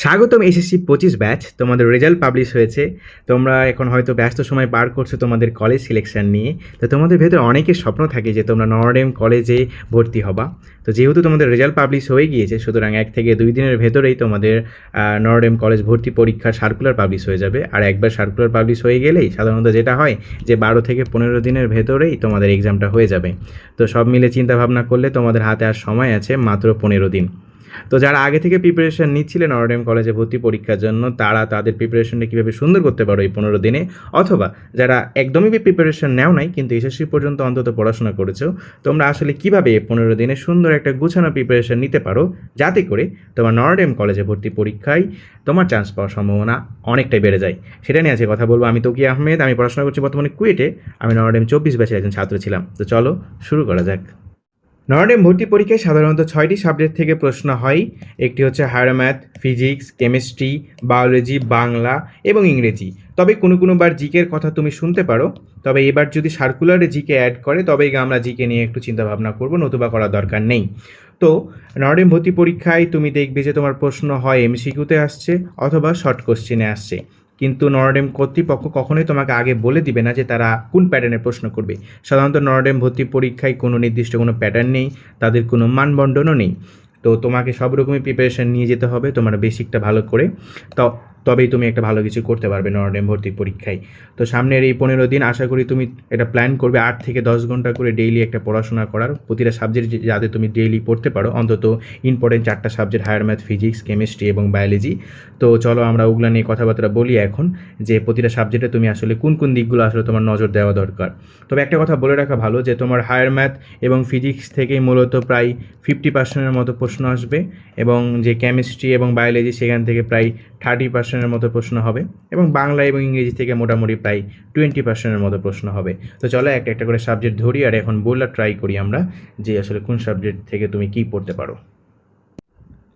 স্বাগতম এসএসসি পঁচিশ ব্যাচ। তোমাদের রেজাল্ট পাবলিশ হয়েছে। তোমরা এখন হয়তো ব্যস্ত সময় পার করছ তোমাদের কলেজ সিলেকশন নিয়ে। তো তোমাদের ভেতরে অনেকের স্বপ্ন থাকে যে তোমরা নরডেম কলেজে ভর্তি হবা। তো যেহেতু তোমাদের রেজাল্ট পাবলিশ হয়ে গিয়েছে, সুতরাং এক থেকে দুই দিনের ভেতরেই তোমাদের নরডেম কলেজ ভর্তি পরীক্ষার সার্কুলার পাবলিশ হয়ে যাবে। আর একবার সার্কুলার পাবলিশ হয়ে গেলেই সাধারণত যেটা হয় যে বারো থেকে পনেরো দিনের ভেতরেই তোমাদের এক্সামটা হয়ে যাবে। তো সব মিলে চিন্তা ভাবনা করলে তোমাদের হাতে আর সময় আছে মাত্র পনেরো দিন। তো যারা আগে থেকে প্রিপারেশন নিচ্ছিলেন অরডেম কলেজে ভর্তি পরীক্ষার জন্য, তারা তাদের প্রিপারেশনটা কীভাবে সুন্দর করতে পারো এই পনেরো দিনে? অথবা যারা একদমই প্রিপারেশন নেও নাই, কিন্তু এসএসসি পর্যন্ত অন্তত পড়াশোনা করেছ, তোমরা আসলে কীভাবে এই পনেরো দিনে সুন্দর একটা গুছানো প্রিপারেশন নিতে পারো? যাতে করে তোমার নরডেম কলেজে ভর্তি পরীক্ষায় তোমার চান্স পাওয়ার সম্ভাবনা অনেকটাই বেড়ে যায়। সেটা নিয়ে আজকে কথা বলব আমি তোকি আহমেদ, আমি পড়াশোনা করছি বর্তমানে কুয়েটে আমি নরডেম চব্বিশ ব্যাচের একজন ছাত্র ছিলাম। তো চলো শুরু করা যাক। নরডেম ভর্তি পরীক্ষায় সাধারণত ছয়টি সাবজেক্ট থেকে প্রশ্ন হয়। একটি হচ্ছে higher math physics chemistry biology Bangla এবং ইংরেজি। তবে কোনো কোনো বার জিকের কথা তুমি শুনতে পারো। তবে এবার যদি সার্কুলারে জিকে অ্যাড করে, তবেই আমরা জিকে নিয়ে একটু চিন্তাভাবনা করব, নতুবা করার দরকার নেই। তো নরডেম ভর্তি পরীক্ষায় তুমি দেখবে যে তোমার প্রশ্ন হয় এমসিকিউতে আসছে অথবা শর্ট কোশ্চেনে আসছে। কিন্তু নরডেম কর্তৃপক্ষ কখনোই তোমাকে আগে বলে দিবে না যে তারা কোন প্যাটার্নের প্রশ্ন করবে। সাধারণত নরডেম ভর্তি পরীক্ষায় কোনো নির্দিষ্ট কোনো প্যাটার্ন নেই, তাদের কোনো মানবন্ধনও নেই। তো তোমাকে সব রকমই প্রিপারেশান নিয়ে যেতে হবে, তোমার বেসিকটা ভালো করে। তো তবেই তুমি একটা ভালো কিছু করতে পারবে নরডেম ভর্তি পরীক্ষায়। তো সামনের এই পনেরো দিন আশা করি তুমি এটা প্ল্যান করবে আট থেকে দশ ঘণ্টা করে ডেইলি একটা পড়াশোনা করার। প্রতিটা সাবজেক্ট যাতে তুমি ডেইলি পড়তে পারো, অন্তত ইম্পর্টেন্ট চারটা subject higher math physics chemistry এবং বায়োলজি তো চলো আমরা ওগুলো নিয়ে কথাবার্তা বলি এখন, যে প্রতিটা সাবজেক্টে তুমি আসলে কোন কোন দিকগুলো আসলে তোমার নজর দেওয়া দরকার। তবে একটা কথা বলে রাখা ভালো যে তোমার হায়ার ম্যাথ এবং ফিজিক্স থেকেই মূলত প্রায় ফিফটি পার্সেন্টের মতো প্রশ্ন আসবে এবং যে কেমিস্ট্রি এবং বায়োলজি সেখান থেকে প্রায় থার্টি পার্সেন্টের মতো প্রশ্ন হবে এবং বাংলা এবং ইংরেজি থেকে মোটামুটি প্রায় টোয়েন্টি পার্সেন্টের মতো প্রশ্ন হবে। তো চলো একটা একটা করে সাবজেক্ট ধরি আর এখন বললা ট্রাই করি আমরা যে আসলে কোন সাবজেক্ট থেকে তুমি কী পড়তে পারো।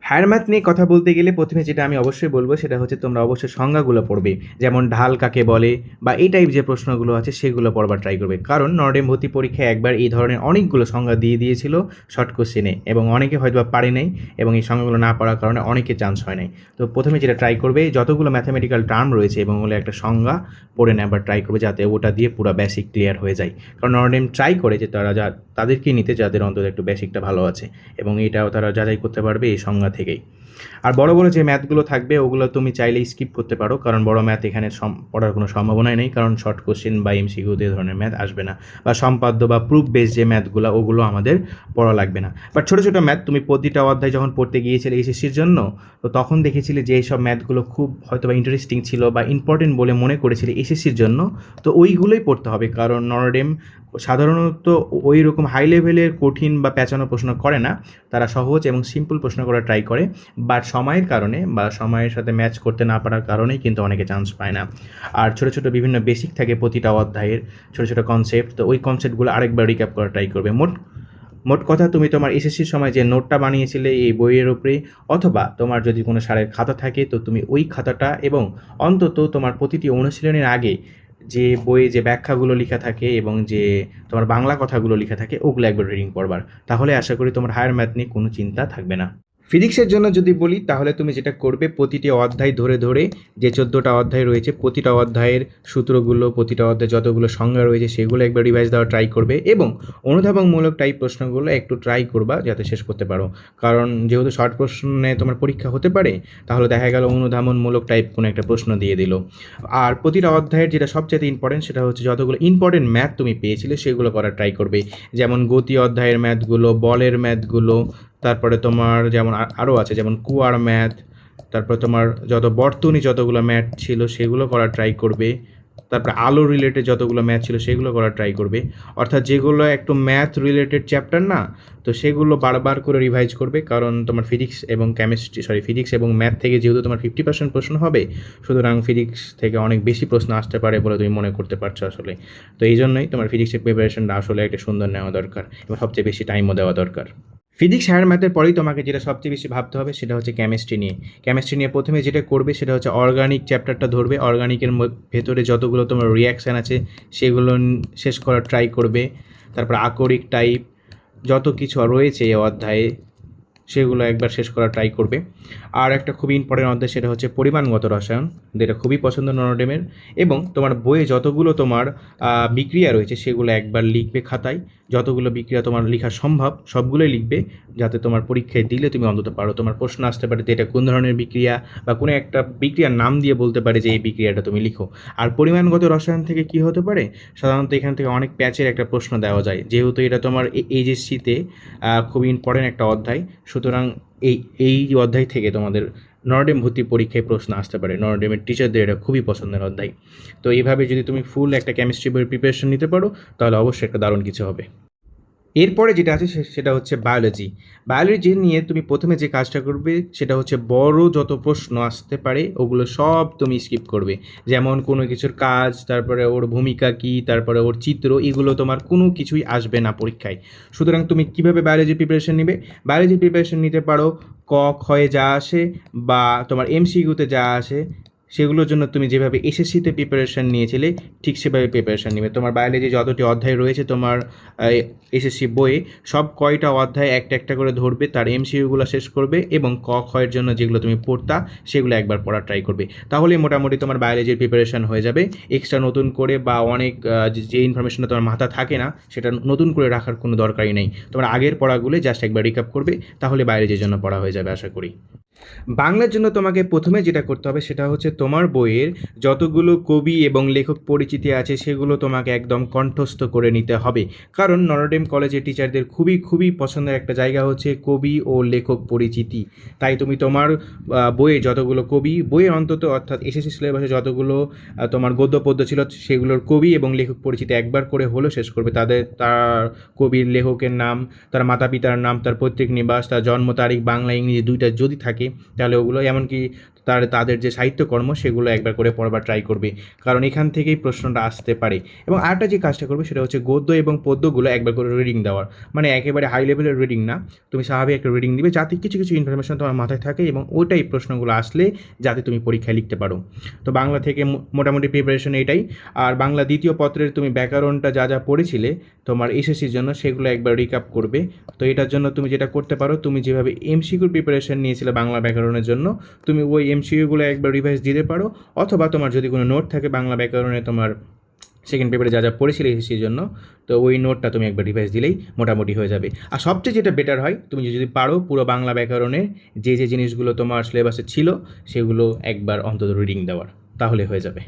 হায়ার ম্যাথ নিয়ে কথা বলতে গেলে প্রথমে যেটা আমি অবশ্যই বলব, সেটা হচ্ছে তোমরা অবশ্যই সংজ্ঞাগুলো পড়বে। যেমন ঢাল কাকে বলে বা এই টাইপ যে প্রশ্নগুলো আছে, সেগুলো পড়বার ট্রাই করবে। কারণ নর্ডেম ভর্তি পরীক্ষায় একবার এই ধরনের অনেকগুলো সংজ্ঞা দিয়ে দিয়েছিল শর্ট কোশ্চেনে এবং অনেকে হয়তো বা পারে নাই এবং এই সংজ্ঞাগুলো না পড়ার কারণে অনেকে চান্স হয় নাই। তো প্রথমে যেটা ট্রাই করবে, যতগুলো ম্যাথামেটিক্যাল টার্ম রয়েছে এবং ওগুলো একটা সংজ্ঞা পড়ে নেবার ট্রাই করবে যাতে ওটা দিয়ে পুরো বেসিক ক্লিয়ার হয়ে যায়। কারণ নর্ডেম ট্রাই করে যে তারা যা, তাদেরকে নিতে যাদের অন্তত একটু বেসিকটা ভালো আছে এবং এটাও তারা যাচাই করতে পারবে এই সংজ্ঞা থেকেই। আর বড় বড় যে ম্যাথগুলো থাকবে, ওগুলো তুমি চাইলেই স্কিপ করতে পারো, কারণ বড় ম্যাথ এখানে পড়ার কোনো সম্ভাবনাই নেই, কারণ শর্ট কোশ্চেন বা এমসিকিউ এই ধরনের ম্যাথ আসবে না। বা সম্পাদ্য বা প্রুফ বেস যে ম্যাথগুলো ওগুলো আমাদের পড়া লাগবে না। বাট ছোটো ছোটো ম্যাথ তুমি প্রতিটা অধ্যায় যখন পড়তে গিয়েছিলে এসএসসির জন্য, তো তখন দেখেছিলে যে এইসব ম্যাথগুলো খুব হয়তো বা ইন্টারেস্টিং ছিল বা ইম্পর্টেন্ট বলে মনে করেছিলে এসএসসির জন্য, তো ওইগুলোই পড়তে হবে। কারণ নরডেম সাধারণত ওই রকম হাই লেভেলের কঠিন বা পেঁচানো প্রশ্ন করে না। তারা সহজ এবং সিম্পল প্রশ্ন করা ট্রাই করে। বাট সময়ের কারণে বা সময়ের সাথে ম্যাচ করতে না পারার কারণেই কিন্তু অনেকে চান্স পায় না। আর ছোটো ছোটো বিভিন্ন বেসিক থাকে প্রতিটা অধ্যায়ের ছোটো ছোটো কনসেপ্ট তো ওই কনসেপ্টগুলো আরেকবার রিক্যাপ করা ট্রাই করবে। মোট মোট কথা, তুমি তোমার এসএসসির সময় যে নোটটা বানিয়েছিলে এই বইয়ের উপরে, অথবা তোমার যদি কোনো সারের খাতা থাকে, তো তুমি ওই খাতাটা এবং অন্তত তোমার প্রতিটি অনুশীলনের আগে যে বইয়ে যে ব্যাখ্যাগুলো লেখা থাকে এবং যে তোমার বাংলা কথাগুলো লেখা থাকে, ওগুলো একবার রিডিং করবার। তাহলে আশা করি তোমার হায়ার ম্যাথ নিয়ে কোনো চিন্তা থাকবে না। ফিজিক্সের জন্য যদি বলি, তাহলে তুমি যেটা করবে, প্রতিটি অধ্যায় ধরে ধরে যে চোদ্দোটা অধ্যায় রয়েছে, প্রতিটা অধ্যায়ের সূত্রগুলো, প্রতিটা অধ্যায়ে যতগুলো সংজ্ঞা রয়েছে, সেগুলো একবার রিভাইজ দেওয়ার ট্রাই করবে এবং অনুধাবনমূলক টাইপ প্রশ্নগুলো একটু ট্রাই করবা যাতে শেষ করতে পারো। কারণ যেহেতু শর্ট প্রশ্নে তোমার পরীক্ষা হতে পারে, তাহলে দেখা গেল অনুধাবনমূলক টাইপ কোনো একটা প্রশ্ন দিয়ে দিল। আর প্রতিটা অধ্যায়ের যেটা সবচেয়ে ইম্পর্টেন্ট সেটা হচ্ছে যতগুলো ইম্পর্টেন্ট ম্যাথ তুমি পেয়েছিলে, সেগুলো করার ট্রাই করবে। যেমন গতি অধ্যায়ের ম্যাথগুলো বলের ম্যাথগুলো তারপরে তোমার যেমন আরও আছে, যেমন কুয়ার ম্যাথ, তারপরে তোমার যত বর্তনী যতগুলো ম্যাথ ছিল সেগুলো করার ট্রাই করবে, তারপরে আলো রিলেটেড যতগুলো ম্যাথ ছিল সেগুলো করার ট্রাই করবে। অর্থাৎ যেগুলো একটু ম্যাথ রিলেটেড চ্যাপ্টার না, তো সেগুলো বারবার করে রিভাইজ করবে, কারণ তোমার ফিজিক্স এবং কেমিস্ট্রি সরি ফিজিক্স এবং ম্যাথ থেকে যেহেতু তোমার ফিফটি পার্সেন্ট প্রশ্ন হবে, সুতরাং ফিজিক্স থেকে অনেক বেশি প্রশ্ন আসতে পারে বলে তুমি মনে করতে পারছ আসলে। তো এই জন্যই তোমার ফিজিক্সের প্রিপারেশনটা আসলে একটা সুন্দর নেওয়া দরকার এবং সবচেয়ে বেশি টাইমও দেওয়া দরকার। ফিজিক্স হায়ার ম্যাথের পরেই তোমাকে যেটা সবচেয়ে বেশি ভাবতে হবে সেটা হচ্ছে কেমিস্ট্রি নিয়ে। কেমিস্ট্রি নিয়ে প্রথমে যেটা করবে সেটা হচ্ছে অর্গানিক চ্যাপ্টারটা ধরবে। অর্গানিকের ভেতরে যতগুলো তোমার রিয়াকশান আছে সেগুলো শেষ করার ট্রাই করবে। তারপর আকরিক টাইপ যত কিছু রয়েছে এই অধ্যায়ে সেগুলো একবার শেষ করা ট্রাই করবে। আর একটা খুবই ইম্পর্টেন্ট অধ্যায় সেটা হচ্ছে পরিমাণগত রসায়ন, যেটা খুবই পছন্দ নরডেমের। এবং তোমার বইয়ে যতগুলো তোমার বিক্রিয়া রয়েছে সেগুলো একবার লিখবে খাতায়। যতগুলো বিক্রিয়া তোমার লেখা সম্ভব, সবগুলোই লিখবে, যাতে তোমার পরীক্ষায় দিলে তুমি অন্তত পারো। তোমার প্রশ্ন আসতে পারে যে এটা কোন ধরনের বিক্রিয়া বা কোনো একটা বিক্রিয়ার নাম দিয়ে বলতে পারে যে এই বিক্রিয়াটা তুমি লিখো। আর পরিমাণগত রসায়ন থেকে কি হতে পারে? সাধারণত এখান থেকে অনেক প্যাচের একটা প্রশ্ন দেওয়া যায়। যেহেতু এটা তোমার এইচএসসিতে খুব ইম্পর্টেন্ট একটা অধ্যায়। সুতরাং এই এই অধ্যায় থেকে তোমাদের নরডেম ভর্তি পরীক্ষায় প্রশ্ন আসতে পারে। নরডেমের টিচারদের এটা খুবই পছন্দের অধ্যায়। তো এইভাবে যদি তুমি ফুল একটা কেমিস্ট্রি বইয়ের প্রিপারেশন নিতে পারো, তাহলে অবশ্যই একটা দারুণ কিছু হবে। এরপরে যেটা আছে সেটা হচ্ছে বায়োলজি বায়োলজি নিয়ে তুমি প্রথমে যে কাজটা করবে, সেটা হচ্ছে বড় যত প্রশ্ন আসতে পারে, ওগুলো সব তুমি স্কিপ করবে। যেমন কোনো কিছুর কাজ, তারপরে ওর ভূমিকা কি, তারপরে ওর চিত্র, এগুলো তোমার কোনো কিছুই আসবে না পরীক্ষায়। সুতরাং তুমি কীভাবে বায়োলজি প্রিপারেশন নিবে? বায়োলজি প্রিপারেশন নিতে পারো, ক খয়ে যা আসে বা তোমার এমসিকিউতে যা আসে সেগুলোর জন্য তুমি যেভাবে এসএসসিতে প্রিপারেশন নিয়েছিলে, ঠিক সেভাবে প্রিপারেশন নেবে। তোমার বায়োলজি যতটি অধ্যায় রয়েছে তোমার এসএসসি বইয়ে, সব কয়টা অধ্যায় একটা একটা করে ধরবে, তার এমসিইউগুলো শেষ করবে এবং ক খয়ের জন্য যেগুলো তুমি পড়তা, সেগুলো একবার পড়ার ট্রাই করবে। তাহলে মোটামুটি তোমার বায়োলজির প্রিপারেশন হয়ে যাবে। এক্সট্রা নতুন করে বা অনেক যে ইনফরমেশনটা তোমার মাথা থাকে না, সেটা নতুন করে রাখার কোনো দরকারই নেই। তোমার আগের পড়াগুলো জাস্ট একবার রিকাপ করবে, তাহলে বায়োলজির জন্য পড়া হয়ে যাবে, আশা করি। বাংলার জন্য তোমাকে প্রথমে যেটা করতে হবে সেটা হচ্ছে তোমার বইয়ের যতগুলো কবি এবং লেখক পরিচিতি আছে সেগুলো তোমাকে একদম কণ্ঠস্থ করে নিতে হবে। কারণ নরডেম কলেজের টিচারদের খুবই খুবই পছন্দের একটা জায়গা হচ্ছে কবি ও লেখক পরিচিতি। তাই তুমি তোমার বইয়ে যতগুলো কবি, বইয়ের অন্তত অর্থাৎ এসএসসি সিলেবাসে যতগুলো তোমার গদ্য পদ্য ছিল সেগুলোর কবি এবং লেখক পরিচিতি একবার করে হলেও শেষ করবে। তাদের, তার কবির লেখকের নাম, তার মাতা পিতার নাম, তার পৈতৃক নিবাস, তার জন্ম তারিখ, বাংলা, ইংরেজি দুইটা যদি থাকে তাহলে ওগুলো এমনকি তার, তাদের যে সাহিত্যকর্ম সেগুলো একবার করে পড়বার ট্রাই করবে। কারণ এখান থেকেই প্রশ্নটা আসতে পারে। এবং আরেকটা যে কাজটা করবে সেটা হচ্ছে গদ্য এবং পদ্যগুলো একবার করে রিডিং দেওয়ার। মানে একেবারে হাই লেভেলের রিডিং না। তুমি স্বাভাবিক একটা রিডিং দিবে, যাতে কিছু কিছু ইনফরমেশন তোমার মাথায় থাকে এবং ওইটাই প্রশ্নগুলো আসলে যাতে তুমি পরীক্ষায় লিখতে পারো। তো বাংলা থেকে মোটামুটি প্রিপারেশন এটাই। আর বাংলা দ্বিতীয় পত্রের তুমি ব্যাকরণটা যা যা পড়েছিলে, তোমার এসএসসির জন্য সেগুলো একবার রিকাপ করবে। তো এটার জন্য তুমি যেটা করতে পারো, তুমি যেভাবে এমসিকিউর প্রিপারেশন নিয়েছিলে বাংলা ব্যাকরণের জন্য, তুমি ওই এমসিকিউগুলো একবার রিভাইজ দিতে পারো, অথবা তোমার যদি কোনো নোট থাকে বাংলা ব্যাকরণে তোমার সেকেন্ড পেপারে যা যা পড়েছিলে সেই জন্য, তো ওই নোটটা তুমি একবার রিভাইজ দিলেই মোটামুটি হয়ে যাবে। আর সবচেয়ে যেটা বেটার হয়, তুমি যদি পারো পুরো বাংলা ব্যাকরণের যে যে জিনিসগুলো তোমার সিলেবাসে ছিল, সেগুলো একবার অন্তত রিডিং দেওয়ার, তাহলে হয়ে যাবে।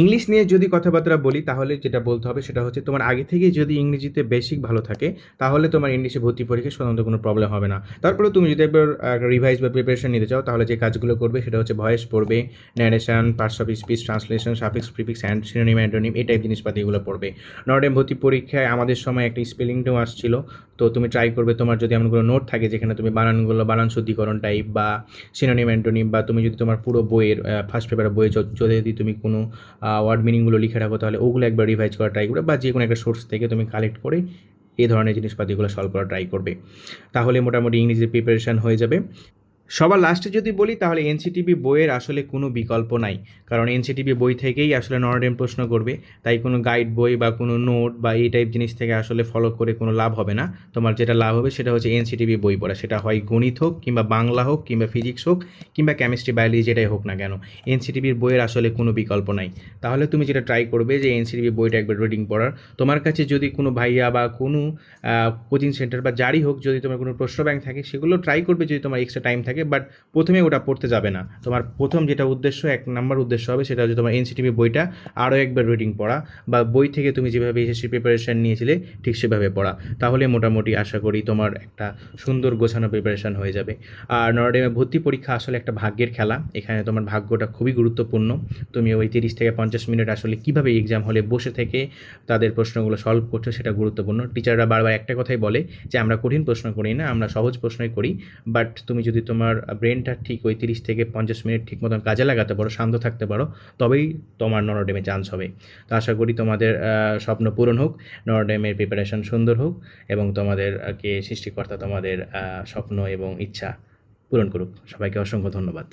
ইংলিশ নিয়ে যদি কথাবার্তা বলি, তাহলে যেটা বলতে হবে সেটা হচ্ছে তোমার আগে থেকে যদি ইংরেজিতে বেসিক ভালো থাকে, তাহলে তোমার ইংলিশে ভর্তি পরীক্ষায় সাধারণত কোনো প্রবলেম হবে না। তারপরে তুমি যদি একবার রিভাইজ বা প্রিপারেশন নিতে চাও, তাহলে যে কাজগুলো করবে সেটা হচ্ছে ভয়েস পড়বে narration parts of speech translation suffix prefix and synonym antonym এই টাইপ জিনিসপাতি এগুলো পড়বে। নর্ডেম ভর্তি পরীক্ষায় আমাদের সময় একটা স্পেলিংটাও আসছিল, তো তুমি ট্রাই করবে তোমার যদি এমন কোনো নোট থাকে যেখানে তুমি বানানগুলো, বানান শুদ্ধিকরণ টাইপ বা সিনোনিম অ্যান্টোনিম বা তুমি যদি তোমার পুরো বইয়ের ফার্স্ট পেপারের বইয়ে যদি তুমি কোনো ওয়ার্ড মিনিংগুলো লিখে রাখো, তাহলে ওগুলো একবার রিভাইজ করা ট্রাই করবে বা যে কোনো একটা সোর্স থেকে তুমি কালেক্ট করে এই ধরনের জিনিসপাতিগুলো সলভ করা ট্রাই করবে। তাহলে মোটামুটি ইংরেজির প্রিপারেশান হয়ে যাবে। সবার লাস্টে যদি বলি, তাহলে এনসিটিভি বইয়ের আসলে কোনো বিকল্প নাই। কারণ এনসিটিভি বই থেকেই আসলে নরডেম প্রশ্ন করবে। তাই কোনো গাইড বই বা কোনো নোট বা এই টাইপ জিনিস থেকে আসলে ফলো করে কোনো লাভ হবে না। তোমার যেটা লাভ হবে সেটা হচ্ছে এনসিটিভি বই পড়া। সেটা হয় গণিত হোক কিংবা বাংলা হোক কিংবা ফিজিক্স হোক কিংবা কেমিস্ট্রি বায়োলজি যেটাই হোক না কেন, এনসিটিভির বইয়ের আসলে কোনো বিকল্প নাই। তাহলে তুমি যেটা ট্রাই করবে যে এনসিটিভি বইটা একবার রিডিং পড়ার। তোমার কাছে যদি কোনো ভাইয়া বা কোনো কোচিং সেন্টার বা যারই হোক যদি তোমার কোনো প্রশ্ন ব্যাংক থাকে, সেগুলো ট্রাই করবে যদি তোমার এক্সট্রা টাইম থাকে। বাট প্রথমে ওটা পড়তে যাবে না। তোমার প্রথম যেটা উদ্দেশ্য, এক নম্বর উদ্দেশ্য হবে সেটা হচ্ছে তোমার এনসিটিভি বইটা আরও একবার রিডিং পড়া, বা বই থেকে তুমি যেভাবে এসএসসি প্রিপারেশান নিয়েছিলে ঠিক সেভাবে পড়া। তাহলে মোটামুটি আশা করি তোমার একটা সুন্দর গোছানো প্রিপারেশান হয়ে যাবে। আর নরডেমে ভর্তি পরীক্ষা আসলে একটা ভাগ্যের খেলা। এখানে তোমার ভাগ্যটা খুবই গুরুত্বপূর্ণ। তুমি ওই তিরিশ থেকে পঞ্চাশ মিনিট আসলে কীভাবে এক্সাম হলে বসে থেকে তাদের প্রশ্নগুলো সলভ করছ সেটা গুরুত্বপূর্ণ। টিচাররা বারবার একটা কথাই বলে যে, আমরা কঠিন প্রশ্ন করি না, আমরা সহজ প্রশ্নই করি। বাট তুমি যদি তোমার ব্রেনটা ঠিক ওই তিরিশ থেকে পঞ্চাশ মিনিট ঠিক মতন কাজে লাগাতে পারো, শান্ত থাকতে পারো, তবেই তোমার নরডেমে চান্স হবে। তো আশা করি তোমাদের স্বপ্ন পূরণ হোক, নরডেমের প্রিপারেশন সুন্দর হোক, এবং তোমাদেরকে সৃষ্টিকর্তা তোমাদের স্বপ্ন এবং ইচ্ছা পূরণ করুক। সবাইকে অসংখ্য ধন্যবাদ।